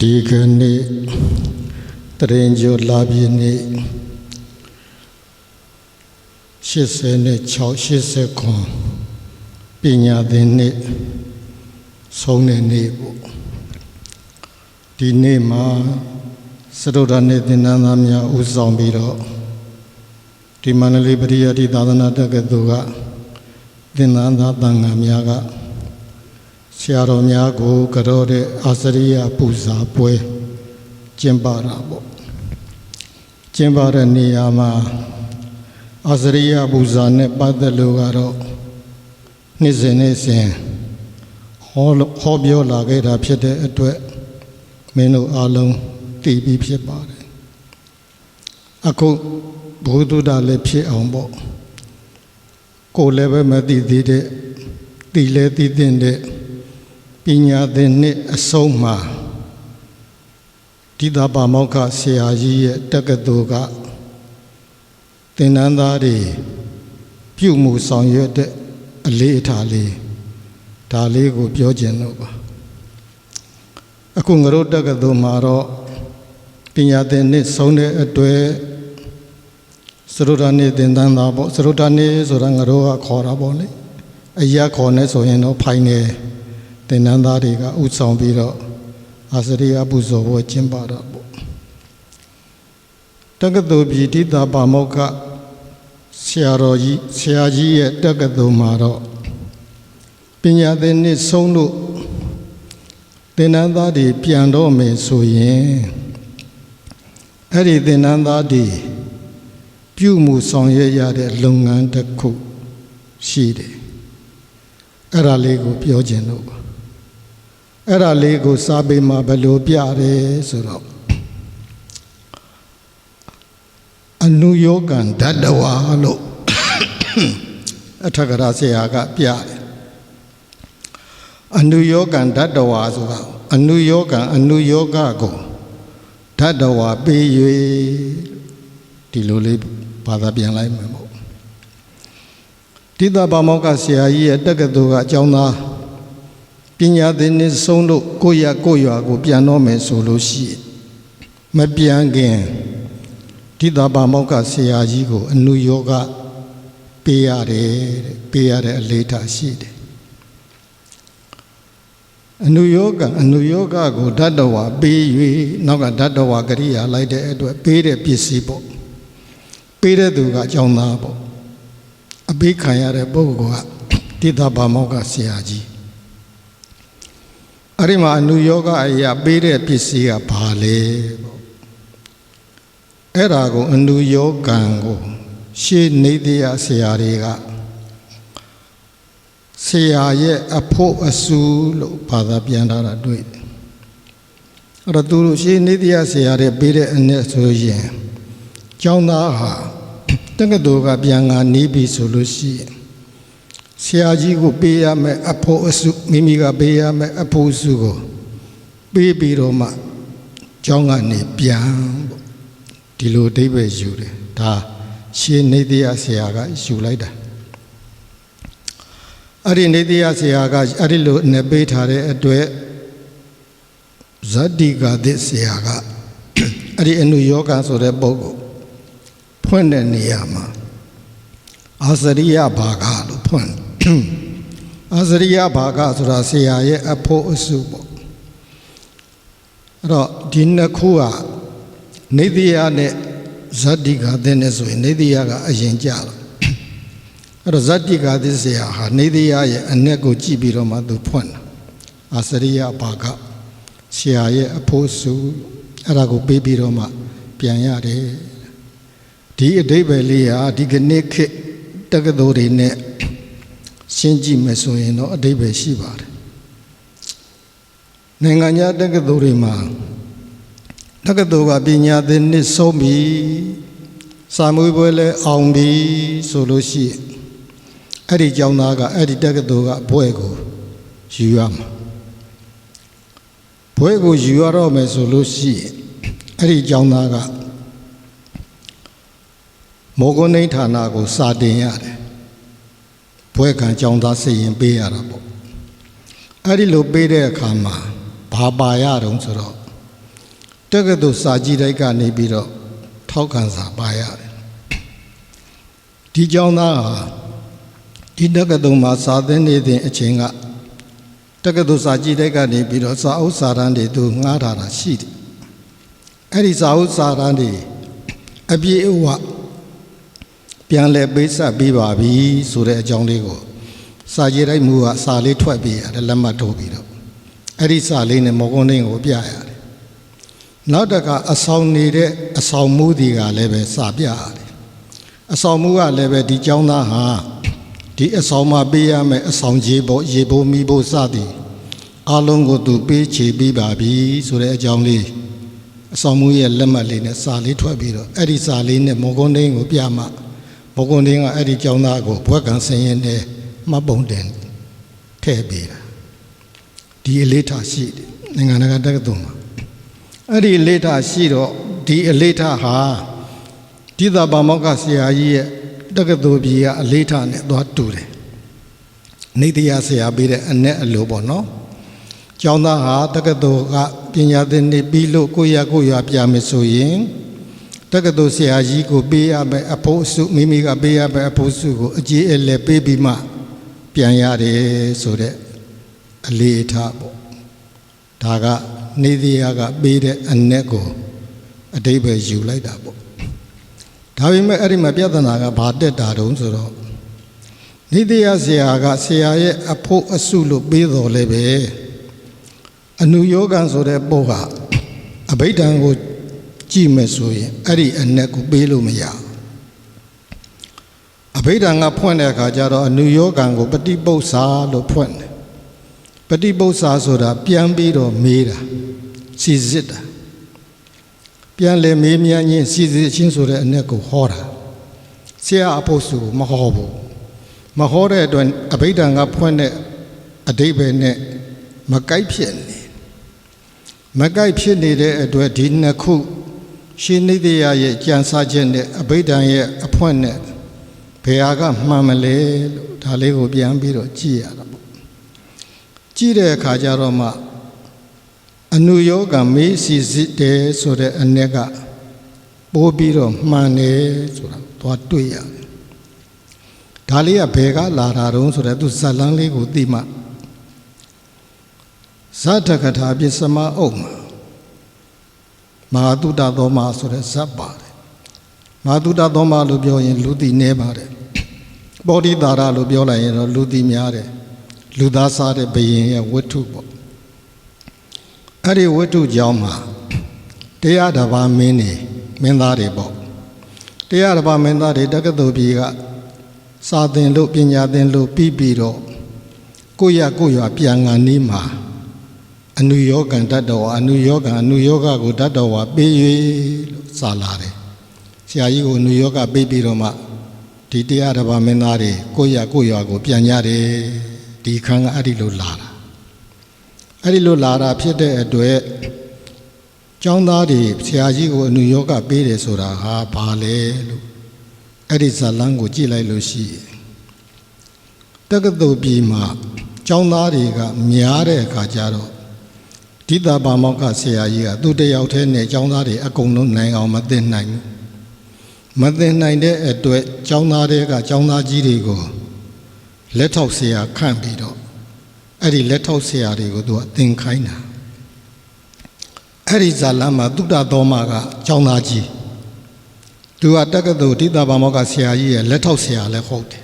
ဒီကနေ့တရင်ကျော်လာပြည့်နေ့86 89ပညာသင်နေ့ဆုံးတဲ့နေ့ပေါ့ဒီနေ့မှာစရုဒ္ဓနေ့သင်္นานသားများဥဆောင်ပြီးတော့ဒီမန္တလေးပရိယတ္တိသာသနာတက္ကသိုလ်ကသင်္นานသားတန်ဃာများက ဆရာတော်များကိုကြောတဲ့အာစရိယပူဇာပွဲကျင်းပတာပေါ့ကျင်းပတဲ့နေရာမှာအာစရိယပူဇာနဲ့ပတ်သက်လို့ကတော့နေ့စဉ်နေ့စဉ်ဟောဟောပြောလာခဲ့တာဖြစ်တဲ့အတွက်မင်းတို့အားလုံးသိပြီးဖြစ်ပါတယ်အခုဘုဒ္ဓတာလည်းဖြစ်အောင်ပေါ့ကိုယ်လည်းပဲမသိသေးတဲ့သိလဲသိတဲ့ ပညာသင်နှစ်အဆုံးမှာဒီသာပါမောက္ခဆရာကြီးရဲ့တက္ကသိုလ်ကသင်္นานသားတွေပြုမှုဆောင်ရွက်တဲ့အလေးအထားလေးဒါလေးကိုပြောခြင်းတော့ပါအခုငါတို့တက္ကသိုလ်မှာတော့ပညာသင်နှစ်ဆုံးတဲ့အတွက်စရုဒ္ဓနေသင်္นานသားပေါ့စရုဒ္ဓနေဆိုတာငါတို့ကခေါ်တာပေါ့လေအရာခေါ်နေဆိုရင်တော့ဖိုင်နေ သင်္นานသားတွေကဥဆောင်ပြီးတော့အာစရိယပူဇော်ပွဲကျင်းပတာပေါ့တက္ကသိုလ်ပြည်တိတာပါမောက္ခဆရာတော်ကြီးဆရာကြီးရဲ့တက္ကသိုလ်မှာတော့ပညာသင်နှစ်ဆုံးလို့သင်္นานသားတွေပြန်တော့မယ်ဆိုရင်အဲ့ဒီသင်္นานသားတွေပြုမှုဆောင်ရွက်ရတဲ့လုပ်ငန်းတစ်ခုရှိတယ်အဲ့ဒါလေးကိုပြောခြင်းလို့ပါ အဲ့ဒါလေးကိုစာပေမှာဘယ်လိုပြတယ်ဆိုတော့အနုယောဂံဓတ္တဝါလို့အထက်ကရာဆရာကပြတယ်အနုယောဂံဓတ္တဝါဆိုတာအနုယောဂံအနုယောဂကိုဓတ္တဝါပေး၍ဒီလိုလေးဘာသာပြန်လိုက်မယ်ပေါ့တိတပါမောကဆရာကြီးရဲ့တက္ကသိုလ်ကအကြောင်းသား ပညာသင်နှစ်ဆုံးလို့ကိုရကိုရွာကိုပြန်တော့မယ်ဆိုလို့ရှိရင်မပြန်ခင်တိတပါမောကဆရာကြီးကိုအနုယောဂပေးရတယ်တဲ့ပေးရတဲ့အလေးထားရှိတယ်အနုယောဂအနုယောဂကိုဓာတ္တဝါပေး၍နောက်ကဓာတ္တဝါကရိယာလိုက်တဲ့အတွက်ပေးတဲ့ပစ္စည်းပေါ့ပေးတဲ့သူကအကြောင်းသားပေါ့အပေးခံရတဲ့ပုဂ္ဂိုလ်ကတိသဗ္ဗမောကဆရာကြီး အဲ့ဒီမှာအနုယောဂအရာပေးတဲ့ပစ္စည်းကဘာလဲပေါ့အဲ့ဒါကိုအနုယောဂံကို ရှေးနေတရားဆရာတွေကဆရာရဲ့အဖို့အဆူလို့ဘာသာပြန်ထားတာတွေ့တယ်အဲ့တော့သူတို့ရှေးနေတရားဆရာတွေပေးတဲ့အနဲ့ဆိုရင်ကျောင်းသားဟာတက္ကသိုလ်ကပြန်ငါနေပြီဆိုလို့ရှိရင် ဆရာကြီးကိုပေးရမယ်အဖို့အစုမိမိကပေးရမယ်အဖို့အစုကိုပေးပြီးတော့မှကျောင်းကနေပြန်ပေါ့ဒီလိုအဓိပ္ပာယ်ယူတယ်ဒါရှင်းနေတရားဆရာကယူလိုက်တာအဲ့ဒီနေတရားဆရာကအဲ့ဒီလိုနေပေးထားတဲ့အတွက်ဇတ္တိကသစ်ဆရာကအဲ့ဒီအနုယောဂဆိုတဲ့ပုဂ္ဂိုလ်ဖွင့်တဲ့နေရာမှာအာစရိယဘာဂလို့ဖွင့် အာစရိယဘာဂဆိုတာဆရာရဲ့အဖို့အစုပေါ့အဲ့တော့ဒီနှစ်ခုကနေတိယနဲ့ဇတ္တိကသင်းနဲ့ဆိုရင်နေတိယကအရင်ကြတော့အဲ့တော့ဇတ္တိကသင်းဆရာဟာနေတိယရဲ့အ내ကိုကြည့်ပြီးတော့မှသူဖွင့်တာအာစရိယဘာဂဆရာရဲ့အဖို့အစုအဲ့ဒါကိုပေးပြီးတော့မှပြန်ရတယ်ဒီအဓိပ္ပာယ်လေးဟာဒီကနေ့ခေတ်တက္ကသိုလ်တွေနဲ့ ရှင်းကြည့်မယ်ဆိုရင်တော့အဓိပ္ပာယ်ရှိပါတယ်နိုင်ငံခြားတက္ကသိုလ်တွေမှာတက္ကသိုလ်ကပညာသင်နှစ်ဆုံးပြီစာမွေးပွဲလဲအောင်ပြီဆိုလို့ရှိရင်အဲ့ဒီကျောင်းသားကအဲ့ဒီတက္ကသိုလ်ကဘွဲ့ကိုယူရမှာဘွဲ့ကိုယူရတော့မယ်ဆိုလို့ရှိရင်အဲ့ဒီကျောင်းသားကမောဂုဏိဌာနကိုစာတင်ရတယ် ဘွဲကံကြောင်းသားစရင်ပေးရတာပေါ့အဲ့ဒီလိုပေးတဲ့အခါမှာဘာပါရတုံးဆိုတော့တက္ကသိုလ်စာကြည့်တိုက်ကနေပြီးတော့ထောက်ခံစာပါရတယ်ဒီကျောင်းသားဟာဒီတက္ကသိုလ်မှာစာသင်နေတဲ့အချိန်ကတက္ကသိုလ်စာကြည့်တိုက်ကနေပြီးတော့စာအုပ်စာတမ်းတွေသူငှားထားတာရှိတယ်အဲ့ဒီစာအုပ်စာတမ်းတွေအပြည့်အဝ ပြန်လဲပေးဆက်ပြီးပါပြီဆိုတဲ့အကြောင်းလေးကိုစာကြည့်တိုက်မှုကစာလေးထွက်ပြီးရတယ်လက်မှတ်ထိုးပြီးတော့အဲ့ဒီစာလေးနဲ့မော်ကွန်းတင်းကိုပြရတယ်နောက်တကအဆောင်နေတဲ့အဆောင်မှုတွေကလည်းပဲစာပြရတယ်အဆောင်မှုကလည်းပဲဒီကျောင်းသားဟာဒီအဆောင်မှာပေးရမယ်အဆောင်ကြီးဖို့ရေဖို့မိဖို့စသည်အလုံးကိုသူပေးချေပြီးပါပြီဆိုတဲ့အကြောင်းလေးအဆောင်မှုရဲ့လက်မှတ်လေးနဲ့စာလေးထွက်ပြီးတော့အဲ့ဒီစာလေးနဲ့မော်ကွန်းတင်းကိုပြမှ မော်ကွန်းတင်းကအဲ့ဒီကျောင်းသားကိုဘွက်ကန်ဆင်းရင်နဲ့မှတ်ပုံတင်ထည့်ပေးတာဒီအလေးထားရှိတယ်နိုင်ငံတကာတက္ကသိုလ်မှာအဲ့ဒီအလေးထားရှိတော့ဒီအလေးထားဟာဒီသာဘာမောက္ခဆရာကြီးရဲ့တက္ကသိုလ်ကြီးကအလေးထားနဲ့သွားတူတယ်နေတရားဆရာပေးတဲ့အ내အလိုပေါ့နော်ကျောင်းသားဟာတက္ကသိုလ်ကပညာသင်နေပြီးလို့ကိုရကိုရပြမယ်ဆိုရင် တက္ကသိုလ်ဆရာကြီးကိုပေးရမယ်အဖို့စုမိမိကပေးရမယ်အဖို့စုကိုအကြီးအလဲပေးပြီးမှပြန်ရတယ်ဆိုတဲ့အလေးထားပေါ့ဒါကနေတရားကပေးတဲ့အ내ကိုအတိတ်ပဲယူလိုက်တာပေါ့ဒါပေမဲ့အဲ့ဒီမှာပြဿနာကဘာတက်တာတုံးဆိုတော့နေတရားဆရာကဆရာရဲ့အဖို့အစုလို့ပေးတော်လဲပဲအနုယောဂံဆိုတဲ့ပုတ်ဟာအဘိဓမ္မာကို ကြည့်မယ်ဆိုရင်အဲ့ဒီအ내ကိုပေးလို့မရဘူးအဘိဓမ္မာကဖွင့်တဲ့အခါကျတော့အနုယောဂံကိုပฏิပု္ပ္ပာလို့ဖွင့်တယ်ပฏิပု္ပ္ပာဆိုတာပြန်ပြီးတော့မေးတာစီစစ်တာပြန်လေမေးမြန်းချင်းစီစစ်ချင်းဆိုတဲ့အ내ကိုဟောတာဆရာအဖို့စုမဟောဘူးမဟောတဲ့အတွက်အဘိဓမ္မာကဖွင့်တဲ့အတိဘယ်နဲ့မကိုက်ဖြစ်နေမကိုက်ဖြစ်နေတဲ့အတွက်ဒီနှစ်ခု ရှင်နိဒေယရဲ့ကြံစားချက်နဲ့အဘိဓမ္မာရဲ့အဖွင့်နဲ့ဘယ်ဟာကမှန်မလဲလို့ဒါလေးကိုပြန်ပြီးတော့ကြည့်ရတာပေါ့ကြည့်တဲ့အခါကျတော့မှအနုယောဂမေးစီစစ်တယ်ဆိုတဲ့အ내ကပိုးပြီးတော့မှန်တယ်ဆိုတာသွားတွေ့ရတယ်ဒါလေးကဘယ်ကလာတာတုံးဆိုတဲ့သူဇတ်လန်းလေးကိုသိမှဇတ်တကထာပစ္စမအုပ်မှာ မဟာတုတ္တသောမဆိုတဲ့ဇတ်ပါတယ်မဟာတုတ္တသောမလို့ပြောရင် လူသိနေပါတယ်ပောဓိတာရလို့ပြောလိုက်ရင်တော့လူသိများတယ်လူသားစားတဲ့ဘယင်ရဲ့ဝတ္ထုပေါ့အဲ့ဒီဝတ္ထုကြောင့်မှာတရားတစ်ပါးမင်းနေမင်းသားတွေပေါ့တရားတစ်ပါးမင်းသားတွေတက္ကသိုလ်ပြည်ကစာသင်လို့ပညာသင်လို့ပြီးပြီးတော့ကိုရကိုရပြန်ငံနီးမှာ အနုယောဂံတတ္တဝါအနုယောဂံအနုယောဂကိုတတ္တဝါပေး၍လို့စာလာတယ်ဆရာကြီးကိုအနုယောဂပေးပြီးတော့မှဒီတရားတစ်ပါးမင်းသားတွေကိုရကိုရကို ပြန်ကြတယ်ဒီခန်းကအဲ့ဒီလိုလာတာအဲ့ဒီလိုလာတာဖြစ်တဲ့အတွက်ကျောင်းသားတွေဆရာကြီးကိုအနုယောဂပေးတယ်ဆိုတာဟာဘာလဲလို့အဲ့ဒီဇလန်းကိုကြည့်လိုက်လို့ရှိရင်တက္ကသိုလ်ပြည်မှာကျောင်းသားတွေကများတဲ့အခါကျတော့ ဒီတာပါမောက္ခဆရာကြီးကသူတယောက်တည်းနဲ့ကျောင်းသားတွေအကုန်လုံးနိုင်အောင်မသိနိုင်ဘူးမသိနိုင်တဲ့အတွက်ကျောင်းသားတွေကကျောင်းသားကြီးတွေကိုလက်ထောက်ဆရာခန့်ပြီးတော့အဲ့ဒီလက်ထောက်ဆရာတွေကိုသူကသင်ခိုင်းတာအဲ့ဒီဇာလမ်းမှာသုတ္တသောမကကျောင်းသားကြီးသူကတက္ကသိုလ်ဒိတာဘာမောကဆရာကြီးရဲ့လက်ထောက်ဆရာလည်းဟုတ်တယ်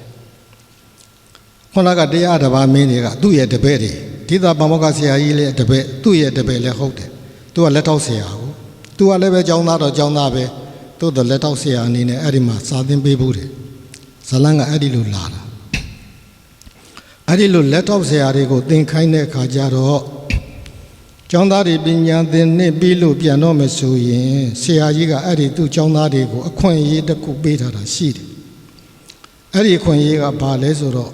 ခုနကတရားတစ်ပါးမင်းတွေကသူ့ရဲ့တပည့်တွေ ဒိတာဘာမောကဆရာကြီးလည်းတပည့်သူ့ရဲ့တပည့်လည်းဟုတ်တယ်သူကလက်ထောက်ဆရာကိုသူကလည်းပဲကျောင်းသားတော့ကျောင်းသားပဲသူ့တော့လက်ထောက်ဆရာအနေနဲ့အဲ့ဒီမှာစာသင်ပေးဖို့တယ်ဇလန်းကအဲ့ဒီလိုလာတာအဲ့ဒီလိုလက်ထောက်ဆရာတွေကိုသင်ခိုင်းတဲ့အခါကျတော့ကျောင်းသားတွေပညာသင်နှစ်ပြီးလို့ပြန်တော့မယ်ဆိုရင်ဆရာကြီးကအဲ့ဒီသူ့ကျောင်းသားတွေကိုအခွင့်အရေးတစ်ခုပေးထားတာရှိတယ်အဲ့ဒီအခွင့်အရေးကဘာလဲဆိုတော့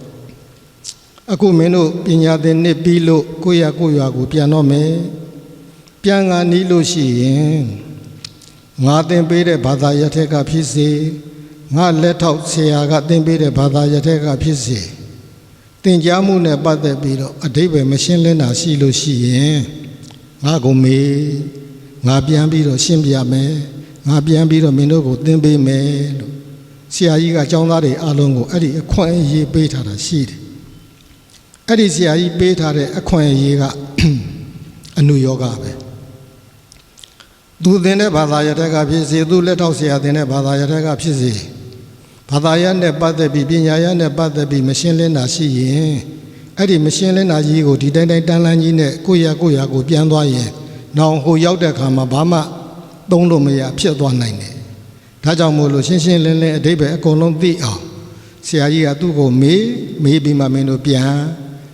အခုမင်းတို့ပညာသင်နှစ်ပြီးလို့ကိုရကိုရွာကိုပြန်တော့မယ်ပြန်ကနီးလို့ရှိရင်ငါသင်ပေးတဲ့ဘာသာရပ်ထက်ကဖြစ်စေငါလက်ထောက်ဆရာကသင်ပေးတဲ့ဘာသာရပ်ထက်ကဖြစ်စေသင်ကြားမှုနဲ့ပတ်သက်ပြီးတော့အတိပ္ပယ်မရှင်းလင်းတာရှိလို့ရှိရင်ငါကိုမေးငါပြန်ပြီးတော့ရှင်းပြမယ်ငါပြန်ပြီးတော့မင်းတို့ကိုသင်ပေးမယ်လို့ဆရာကြီးကចောင်းသားတွေအားလုံးကိုအဲ့ဒီအခွင့်အရေးပေးထားတာရှိတယ် အဲ့ဒီဆရာကြီးပေးထားတဲ့အခွင့်အရေးကအနုယောဂပဲသူသင်တဲ့ဘာသာရတက်ကဖြစ်စေသူလက်ထောက်ဆရာသင်တဲ့ဘာသာရတက်ကဖြစ်စေဘာသာရနဲ့ပတ်သက်ပြီးပညာရနဲ့ပတ်သက်ပြီးမရှင်းလင်းတာရှိရင်အဲ့ဒီမရှင်းလင်းတာကြီးကိုဒီတိုင်းတိုင်းတန်းလန်းကြီးနဲ့ကိုယ့်ရကိုယ့်ရကိုပြန်သွားရင်နောင်ဟိုရောက်တဲ့အခါမှာဘာမှသုံးလို့မရဖြစ်သွားနိုင်တယ်ဒါကြောင့်မို့လို့ရှင်းရှင်းလင်းလင်းအတိတ်ပဲအကုန်လုံးသိအောင်ဆရာကြီးကသူ့ကိုမေးမေးပြီးမှမင်းတို့ပြန်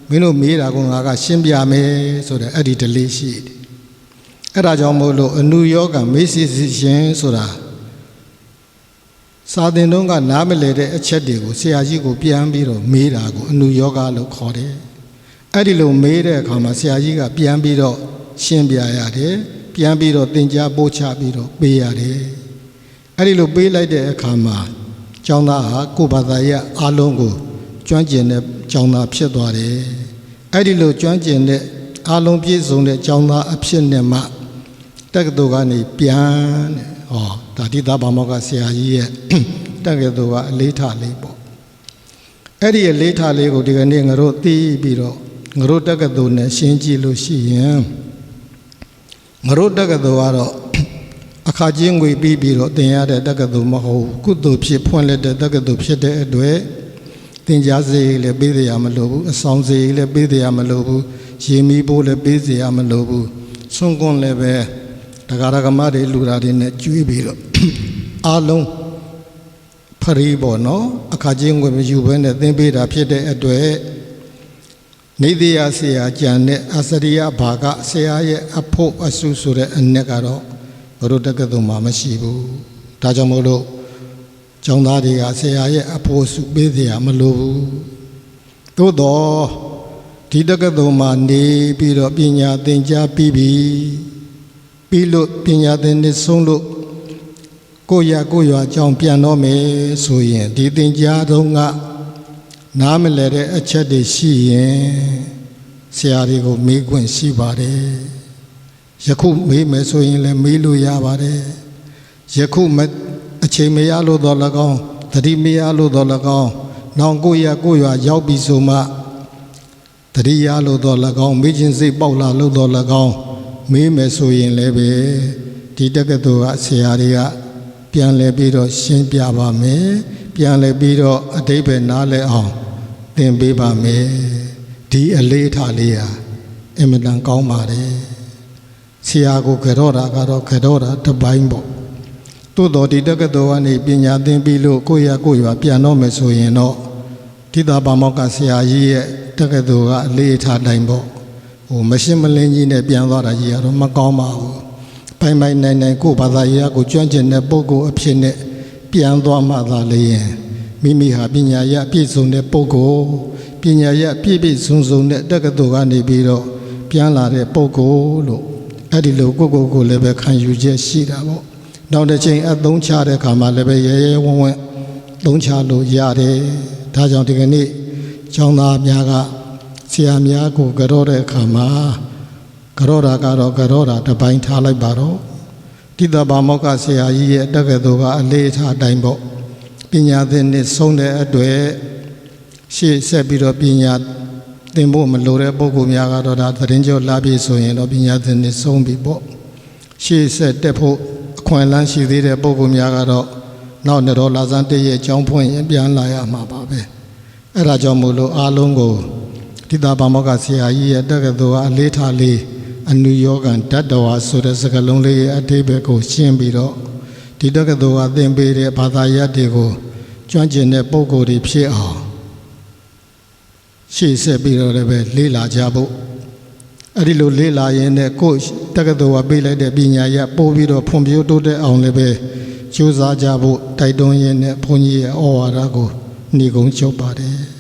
မင်းတို့မေးတာကငါကရှင်းပြမယ်ဆိုတဲ့အဲ့ဒီဒလေးရှိတယ်အဲ့ဒါကြောင့်မို့လို့အနုယောဂမေးစီစီရှင်ဆိုတာစာသင်တုံးကနားမလည်တဲ့အချက်တွေကိုဆရာကြီးကိုပြန်ပြီးတော့မေးတာကိုအနုယောဂလို့ခေါ်တယ်အဲ့ဒီလိုမေးတဲ့အခါမှာဆရာကြီးကပြန်ပြီးတော့ရှင်းပြရတယ်ပြန်ပြီးတော့သင်ကြားပို့ချပြီးတော့ပေးရတယ်အဲ့ဒီလိုပေးလိုက်တဲ့အခါမှာကျောင်းသားဟာကိုယ်ဘာသာရဲ့အားလုံးကိုကျွမ်းကျင်တဲ့ ကျောင်းသားဖြစ်သွားတယ်အဲ့ဒီလိုကျွမ်းကျင်တဲ့အားလုံးပြည့်စုံတဲ့ကျောင်းသားအဖြစ်နဲ့မှတက္ကသိုလ်ကနေပြန်တဲ့ဟောဒါတိသားဘာမောကဆရာကြီးရဲ့တက္ကသိုလ်ကအလေးထားလေးပေါ့အဲ့ဒီအလေးထားလေးကိုဒီကနေ့ငါတို့သိပြီးတော့ငါတို့တက္ကသိုလ်နဲ့ရှင်းကြည့်လို့ရှိရင်ငါတို့တက္ကသိုလ်ကတော့အခါချင်းငွေပြီးပြီးတော့တင်ရတဲ့တက္ကသိုလ်မဟုတ်ဘူးကုသိုလ်ဖြစ်ဖွင့်လက်တဲ့တက္ကသိုလ်ဖြစ်တဲ့အတွက် တင်ကြားစေလည်းပေးရမလို့ဘူးအဆောင်စေလည်းပေးရမလို့ဘူးရေမီဖို့လည်းပေးရမလို့ဘူးဆုံးကွန်းလည်းပဲတရားရကမတွေလူတာတွေနဲ့ကျွေးပြီးတော့အားလုံးဖရီးပေါ့နော်အခါချင်းငွေမယူဘဲနဲ့သင်ပေးတာဖြစ်တဲ့အတွက်နေသေးရဆရာကြံတဲ့အစရိယဘာကဆရာရဲ့အဖို့အဆုဆိုတဲ့အ내ကတော့ဘုရုတက္ကသိုလ်မှာမရှိဘူးဒါကြောင့်မို့လို့ ကျောင်းသားတွေကဆရာရဲ့အဖို့စုပေးစရာမလိုဘူးသို့တော့ဒီတက္ကသိုလ်မှာနေပြီးတော့ပညာသင်ကြားပြီးပြီပြီးလို့ပညာသင်နေဆုံးလို့ကိုရကိုရအကြောင်းပြန်တော့မယ်ဆိုရင်ဒီသင်ကြားတော့ကနားမလဲတဲ့အချက်တွေရှိရင်ဆရာတွေကိုမေးခွင့်ရှိပါတယ်ယခုမေးမယ်ဆိုရင်လည်းမေးလို့ရပါတယ်ယခုမအ ချိန်မရလို့တော့၎င်းသတိမရလို့တော့၎င်းနောင်ကိုရကိုရရောက်ပြီဆိုမှသတိရလို့တော့၎င်းမေးခြင်းစိတ်ပေါက်လာလို့တော့၎င်းမေးမယ်ဆိုရင်လည်းပဲဒီတက္ကသိုလ်ကဆရာတွေကပြန်လဲပြီးတော့ရှင်းပြပါမယ်ပြန်လဲပြီးတော့အတိတ်ပဲနားလဲအောင်သင်ပေးပါမယ်ဒီအလေးထားလေးဟာအင်မတန်ကောင်းပါတယ်ဆရာကိုကြောတာကတော့ကြောတာတစ်ပိုင်းပေါ့ သို့တော်ဒီတက္ကသိုလ်ကနေပညာသင်ပြီးလို့ကိုယ့်ရကိုယ့်ရွာပြန်တော့မယ်ဆိုရင်တော့တိတာပါမောက္ခဆရာကြီးရဲ့တက္ကသိုလ်ကအလေးထားတိုင်းပေါ့ဟိုမရှင်းမလင်းကြီးနဲ့ပြန်သွားတာကြီးကတော့မကောင်းပါဘူးပိုင်ပိုင်နိုင်နိုင်ကိုယ့်ဘာသာရေးကိုကျွမ်းကျင်တဲ့ပုဂ္ဂိုလ်အဖြစ်နဲ့ပြန်သွားမှသာလေရင်မိမိဟာပညာရပြည့်စုံတဲ့ပုဂ္ဂိုလ်ပညာရပြည့်ပြည့်စုံစုံတဲ့တက္ကသိုလ်ကနေပြီးတော့ပြန်လာတဲ့ပုဂ္ဂိုလ်လို့အဲ့ဒီလိုကိုယ့်ကိုယ်ကိုလည်းပဲခံယူချက်ရှိတာပေါ့ နောက်တစ်ချိန်အသုံးချတဲ့အခါမှာလည်းပဲရဲရဲဝံ့ဝံ့သုံးချလို့ရတယ်ဒါကြောင့်ဒီကနေ့ကျောင်းသားများကဆရာများကိုကြောတဲ့အခါမှာကြောတာကတော့ကြောတာတစ်ပိုင်းထားလိုက်ပါတော့တိတဘာမောက္ခဆရာကြီးရဲ့တက္ကသိုလ်ကအလေးထားတိုင်းပေါ့ပညာသင်နှစ်ဆုံးတဲ့အတွက်ရှေ့ဆက်ပြီးတော့ပညာသင်ဖို့မလိုတဲ့ပုဂ္ဂိုလ်များကတော့ဒါသတင်းကျော်လာပြီဆိုရင်တော့ပညာသင်နှစ်ဆုံးပြီပေါ့ရှေ့ဆက်တက်ဖို့ အခွင့်အလမ်းရှိသေးတဲ့ပုဂ္ဂိုလ်များကတော့နောက်နှစ်တော်လာစမ်းတည့်ရဲ့အကြောင်းဖွင့်ရင်ပြန်လာရမှာပါပဲအဲ့ဒါကြောင့်မို့လို့အားလုံးကိုတိတာဘာမောကဆရာကြီးရဲ့တက္ကသိုလ်ကအလေးထားလေးအနုယောဂံတတ္တဝါဆိုတဲ့စကားလုံးလေးရဲ့အတိပ္ပယ်ကိုရှင်းပြီးတော့ဒီတက္ကသိုလ်ကသင်ပေးတဲ့ဘာသာရပ်တွေကိုကျွမ်းကျင်တဲ့ပုံကိုယ်တွေဖြစ်အောင်ရှေ့ဆက်ပြီးတော့လည်းပဲလေးလာကြဖို့ အဲ့ဒီလိုလေးလာရင်လည်းကိုယ်တက္ကသိုလ်ကပေးလိုက်တဲ့ပညာရပ်ပို့ပြီးတော့ဖွံ့ဖြိုးတိုးတက်အောင်လည်းပဲကြိုးစားကြဖို့တိုက်တွန်းရင်းနဲ့ဘုန်းကြီးရဲ့ဩဝါဒကိုညီကုန်းချုပ်ပါတယ်